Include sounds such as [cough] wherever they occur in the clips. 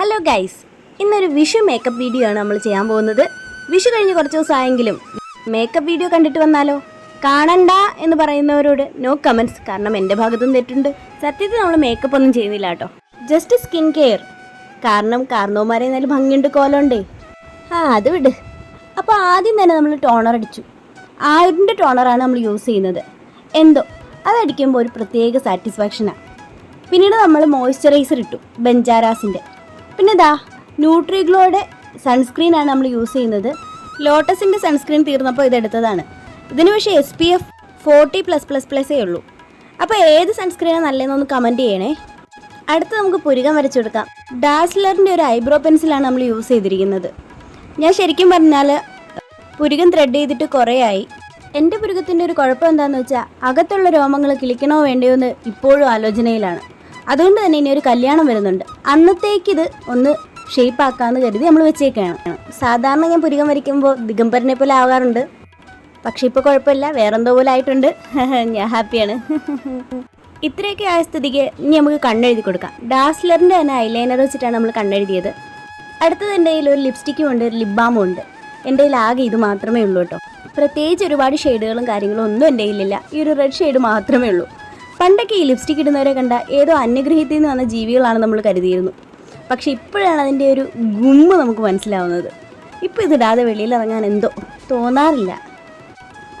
Hello guys ഇന്നൊരു Vishu makeup video ആണ് നമ്മൾ ചെയ്യാൻ പോകുന്നത്. വിഷു കഴിഞ്ഞ് കുറച്ച് ദിവസമായെങ്കിലും മേക്കപ്പ് വീഡിയോ കണ്ടിട്ട് വന്നാലോ? കാണണ്ട എന്ന് പറയുന്നവരോട് നോ കമൻസ് കാരണം എന്റെ ഭാഗത്തും തെറ്റുണ്ട്. സത്യത്തിൽ നമ്മൾ മേക്കപ്പ് ഒന്നും ചെയ്യുന്നില്ല കേട്ടോ. ജസ്റ്റ് സ്കിൻ കെയർ കാരണം കാർന്നോമാരെ നല്ല ഭംഗിയുണ്ട് കോലമുണ്ടേ ആ അത് വിട്. അപ്പോൾ ആദ്യം തന്നെ നമ്മൾ ടോണർ അടിച്ചു. ആയിരന്റെ ടോണറാണ് നമ്മൾ യൂസ് ചെയ്യുന്നത്. എന്തോ? അതടിക്കുമ്പോൾ ഒരു പ്രത്യേക സാറ്റിസ്ഫാക്ഷനാണ് പിന്നീട് നമ്മൾ മോയ്സ്ചറൈസർ ഇട്ടു ബെഞ്ചാരാസിന്റെ. പിന്നെ ദാ ന്യൂട്രിഗ്ലോയുടെ സൺസ്ക്രീനാണ് നമ്മൾ യൂസ് ചെയ്യുന്നത്. ലോട്ടസിന്റെ സൺസ്ക്രീൻ തീർന്നപ്പോൾ ഇതെടുത്തതാണ്. ഇതിന് പക്ഷേ S P F forty plus plus പ്ലസ്സേ ഉള്ളൂ. അപ്പോൾ ഏത് സൺസ്ക്രീനാണ് നല്ലതെന്നൊന്ന് കമന്റ് ചെയ്യണേ. അടുത്ത് നമുക്ക് പുരുകം വരച്ചു കൊടുക്കാം. ഡാസ്ലറിന്റെ ഒരു ഐബ്രോ പെൻസിലാണ് നമ്മൾ യൂസ് ചെയ്തിരിക്കുന്നത്. ഞാൻ ശരിക്കും പറഞ്ഞാൽ പുരുകം ത്രെഡ് ചെയ്തിട്ട് കുറേ ആയി എന്റെ പുരുകത്തിന്റെ ഒരു കുഴപ്പം എന്താണെന്ന് വെച്ചാൽ അകത്തുള്ള രോമങ്ങൾ കിളിക്കണോ വേണ്ടയോ എന്ന് ഇപ്പോഴും ആലോചനയിലാണ്. അതുകൊണ്ട് തന്നെ ഇനി ഒരു കല്യാണം വരുന്നുണ്ട്. അന്നത്തേക്ക് ഇത് ഒന്ന് ഷേപ്പ് ആക്കാമെന്ന് കരുതി നമ്മൾ വെച്ചേക്കാണ്. സാധാരണ ഞാൻ പുരികം വരയ്ക്കുമ്പോൾ ദിഗംബരനെ പോലെ ആവാറുണ്ട്. പക്ഷെ ഇപ്പോൾ കുഴപ്പമില്ല വേറെന്തോ പോലെ ആയിട്ടുണ്ട്. [laughs] ഞാൻ ഹാപ്പിയാണ്. [laughs] ഇത്രയൊക്കെ ആയ സ്ഥിതിക്ക് ഇനി നമുക്ക് കണ്ണെഴുതി കൊടുക്കാം. ഡാസ്ലറിന്റെ തന്നെ ഐലൈനർ വെച്ചിട്ടാണ് നമ്മൾ കണ്ണെഴുതിയത്. അടുത്തത് എന്റെ കയ്യിൽ ഒരു ലിപ്സ്റ്റിക്കും ഉണ്ട് ഒരു ലിപ് ബാമും ഉണ്ട്. എന്റെ കയ്യിൽ ആകെ ഇത് മാത്രമേ ഉള്ളൂ കേട്ടോ. പ്രത്യേകിച്ച് ഒരുപാട് ഷെയ്ഡുകളും കാര്യങ്ങളും ഒന്നും എന്റെ കയ്യിലില്ല. ഈ ഒരു റെഡ് ഷെയ്ഡ് മാത്രമേ ഉള്ളൂ. പണ്ടൊക്കെ ഈ ലിപ്സ്റ്റിക് ഇടുന്നവരെ കണ്ട ഏതോ അന്യഗ്രഹത്തിൽ നിന്ന് വന്ന ജീവികളാണ് നമ്മൾ കരുതിയിരുന്നു. പക്ഷേ ഇപ്പോഴാണ് അതിന്റെ ഒരു ഗുമ്മ് നമുക്ക് മനസ്സിലാവുന്നത്. ഇപ്പോൾ ഇതിടാതെ വെളിയിൽ ഇറങ്ങാൻ എന്തോ തോന്നാറില്ല.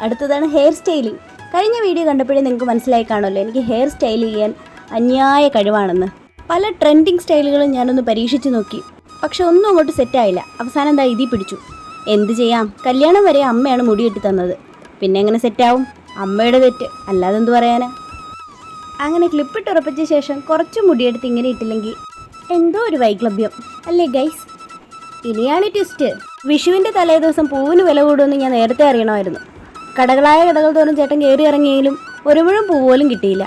അടുത്തതാണ് ഹെയർ സ്റ്റൈലിംഗ് കഴിഞ്ഞ വീഡിയോ കണ്ടപ്പോഴേ നിങ്ങൾക്ക് മനസ്സിലായി കാണുമല്ലോ എനിക്ക് ഹെയർ സ്റ്റൈൽ ചെയ്യാൻ അന്യായ കഴിവാണെന്ന്. പല ട്രെൻഡിങ് സ്റ്റൈലുകളും ഞാനൊന്ന് പരീക്ഷിച്ച് നോക്കി. പക്ഷെ ഒന്നും അങ്ങോട്ട് സെറ്റായില്ല അവസാനം എന്താ ഇതി പിടിച്ചു. എന്ത് ചെയ്യാം? കല്യാണം വരെ അമ്മയാണ് മുടി കെട്ടി തന്നത്. പിന്നെ എങ്ങനെ സെറ്റാവും അമ്മയുടെ തെറ്റ്. അല്ലാതെ എന്ത് പറയാനാ? അങ്ങനെ ക്ലിപ്പിട്ട് ഉറപ്പിച്ച ശേഷം കുറച്ച് മുടിയെടുത്ത് ഇങ്ങനെ ഇട്ടില്ലെങ്കിൽ എന്തോ ഒരു വൈക്ലഭ്യം അല്ലേ ഗൈസ് ഇനിയാണ് ട്വിസ്റ്റ് വിഷുവിന്റെ തലേ ദിവസം പൂവിന് വില കൂടുമെന്ന് ഞാൻ നേരത്തെ അറിയണമായിരുന്നു. കടകളായ കടകൾ തോറും ചേട്ടൻ കയറി ഇറങ്ങിയെങ്കിലും ഒരു മുഴുവൻ പൂ പോലും കിട്ടിയില്ല.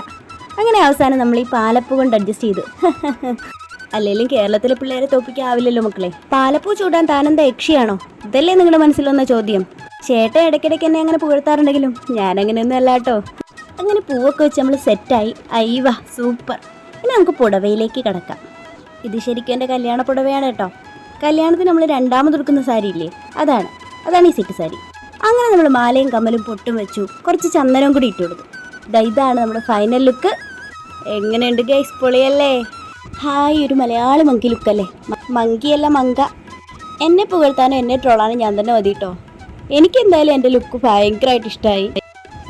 അങ്ങനെ അവസാനം നമ്മൾ ഈ പാലപ്പൂ കൊണ്ട് അഡ്ജസ്റ്റ് ചെയ്തു. [laughs] അല്ലെങ്കിലും കേരളത്തിലെ പിള്ളേരെ തോപ്പിക്കാവില്ലല്ലോ മക്കളെ. പാലപ്പൂ ചൂടാൻ താനെന്താ യക്ഷിയാണോ? ഇതല്ലേ നിങ്ങളുടെ മനസ്സിൽ വന്ന ചോദ്യം. ചേട്ടൻ ഇടയ്ക്കിടയ്ക്ക് എന്നെ അങ്ങനെ പുകഴ്ത്താറുണ്ടെങ്കിലും ഞാനങ്ങനെയൊന്നും അല്ല കേട്ടോ. അങ്ങനെ പൂവൊക്കെ വെച്ച് നമ്മൾ സെറ്റായി. അയ്യവ സൂപ്പർ. ഇനി നമുക്ക് പുടവയിലേക്ക് കിടക്കാം. ഇത് ശരിക്കും എന്റെ കല്യാണ പുടവയാണ് കേട്ടോ. കല്യാണത്തിന് നമ്മൾ രണ്ടാമത് എടുക്കുന്ന സാരി ഇല്ലേ? അതാണ്. അതാണ് ഈ സെറ്റ് സാരി. അങ്ങനെ നമ്മൾ മാലയും കമ്മലും പൊട്ടും വെച്ചു. കുറച്ച് ചന്ദനവും കൂടി ഇട്ട് കൊടുത്തു. ഇതാണ് നമ്മുടെ ഫൈനൽ ലുക്ക് എങ്ങനെയുണ്ട് ഗൈസ് പൊളിയല്ലേ? ഹായ് ഒരു മലയാളി മങ്കി ലുക്കല്ലേ മങ്കിയല്ല മങ്ക. എന്നെ പുകഴ്ത്താനും എന്നെ ട്രോളാനും ഞാൻ തന്നെ മതി കേട്ടോ. എനിക്ക് എന്തായാലും എന്റെ ലുക്ക് ഭയങ്കരമായിട്ട് ഇഷ്ടമായി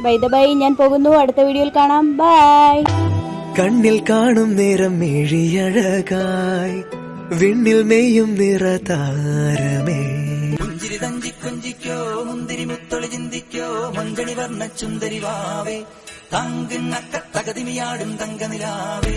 ബൈ ദ ബൈ ഞാൻ പോകുന്നു. അടുത്ത വീഡിയോയിൽ കാണാം. ബൈ കണ്ണിൽ കാണും നേരം മിഴിയഴകായി. വിണ്ണിൽ മെയ്യും നിറ താരമേ പുഞ്ചിരി തഞ്ചി കൊഞ്ചിക്കോ മുന്തിരി മുത്തൊളി ചിന്തിക്കോ മഞ്ചണി വർണ ചുന്തരി വാവേ. തങ്കിണ്ണക്ക തകതിമിയാടും തങ്കനിലാവേ.